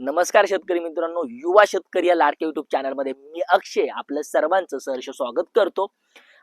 नमस्कार शेतकरी मित्रांनो युवा शेतकरी या लाडक्या युट्यूब चॅनलमध्ये मी अक्षय आपलं सर्वांचं सहर्ष स्वागत करतो.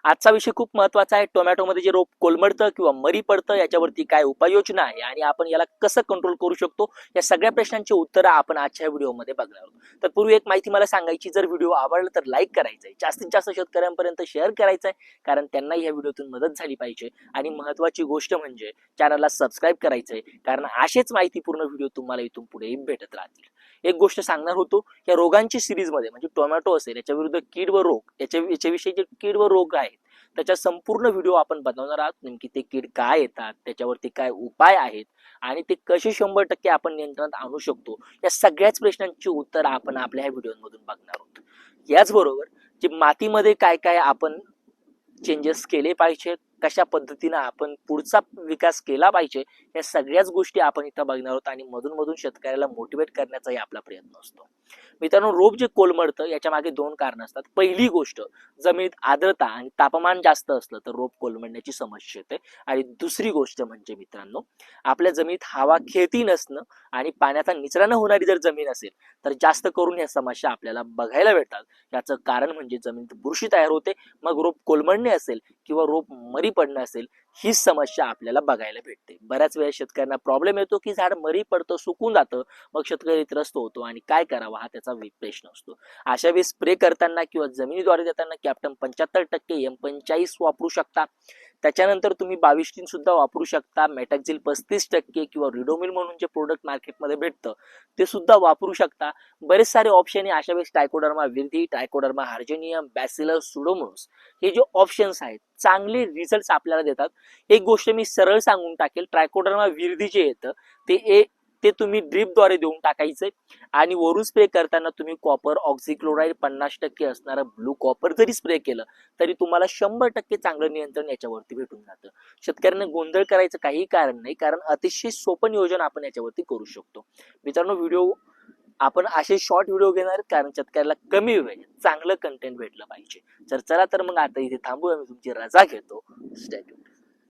आजचा विषय खूप महत्त्वाचा आहे. टोमॅटोमध्ये जे रोप कोलमडतं किंवा मरी पडतं याच्यावरती काय उपाययोजना आहे आणि आपण याला कसं कंट्रोल करू शकतो? या सगळ्या प्रश्नांची उत्तरं आपण आजच्या व्हिडिओमध्ये बघणार आहोत. तर पूर्वी एक माहिती मला सांगायची जर व्हिडिओ आवडला तर लाईक करायचा आहे जास्तीत जास्त शेतकऱ्यांपर्यंत शेअर करायचं आहे कारण त्यांना या व्हिडिओतून मदत झाली पाहिजे. आणि महत्वाची गोष्ट म्हणजे चॅनलला सबस्क्राईब करायचं आहे कारण असेच माहितीपूर्ण व्हिडिओ तुम्हाला इथून पुढे भेटत राहतील. एक गोष्ट सांगणार होतो या रोगांची सिरीजमध्ये म्हणजे टोमॅटो असेल याच्या विरुद्ध कीड व रोग याच्या याच्याविषयी जे कीड व रोग आहे त्याच्या संपूर्ण व्हिडिओ आपण बनवणार आहोत. नेमकी ते कीड काय येतात त्याच्यावरती काय उपाय आहेत आणि ते कसे शंभर टक्के आपण नियंत्रणात आणू शकतो या सगळ्याच प्रश्नांची उत्तर आपण आपल्या ह्या व्हिडिओमधून बघणार आहोत. याचबरोबर जे मातीमध्ये काय काय आपण चेंजेस केले पाहिजेत कशा पद्धतीनं आपण पुढचा विकास केला पाहिजे या सगळ्याच गोष्टी आपण इथं बघणार आहोत आणि मधून मधून शेतकऱ्याला मोटिवेट करण्याचाही आपला प्रयत्न असतो. मित्रांनो रोप जे कोलमडतं याच्या मागे दोन कारण असतात. पहिली गोष्ट जमिनीत आर्द्रता आणि तापमान जास्त असलं तर रोप कोलमडण्याची समस्या येते. आणि दुसरी गोष्ट म्हणजे मित्रांनो आपल्या जमिनीत हवा खेळती नसणं आणि पाण्याचा निचरा न होणारी जर जमीन असेल तर जास्त करून या समस्या आपल्याला बघायला भेटतात. याचं कारण म्हणजे जमिनीत बुरशी तयार होते. मग रोप कोलमडणे असेल किंवा रोप मरी पडणं असेल ही समस्या आपल्याला बघायला भेटते. बऱ्याच वेळा शेतकऱ्यांना प्रॉब्लेम येतो की झाड मरी पडतं सुकून जातं मग शेतकरी त्रस्त होतो आणि काय करावा हा त्याचा प्रश्न असतो. अशा वेळी स्प्रे करताना किंवा जमिनीद्वारे देताना कॅप्टन पंच्याहत्तर टक्के एम पंचाळीस वापरू शकता. त्याच्यानंतर तुम्ही बावीस तीन सुद्धा वापरू शकता. मेटॅक्झिल पस्तीस टक्के किंवा रिडोमिल म्हणून जे प्रोडक्ट मार्केटमध्ये भेटतं ते सुद्धा वापरू शकता. बरेच सारे ऑप्शन आहे. अशा वेळेस टायकोडर्मा विरधी टायकोडर्मा हार्जेनियम बॅसिलस सुडोमोस हे जे ऑप्शन्स आहेत चांगले रिझल्ट आपल्याला देतात. एक गोष्ट मी सरळ सांगून टाकेल. ट्रायकोडर्मा विरधी जे येतं ते ए ते तुम्ही ड्रीपद्वारे देऊन टाकायचे. आणि वरून स्प्रे करताना तुम्ही कॉपर ऑक्झिक्लोराईड पन्नास टक्के असणारा ब्लू कॉपर जरी स्प्रे केलं तरी तुम्हाला शंभर टक्के चांगलं नियंत्रण याच्यावरती भेटून जातं. शेतकऱ्यांना गोंधळ करायचं काही कारण नाही कारण अतिशय सोपं नियोजन आपण याच्यावरती करू शकतो. मित्रांनो व्हिडिओ आपण असे शॉर्ट व्हिडिओ घेणार आहेत कारण शेतकऱ्याला कमी वेळ चांगलं कंटेंट भेटलं पाहिजे. तर चला तर मग आता इथे थांबूया मी तुमची रजा घेतो. स्टॅट्यू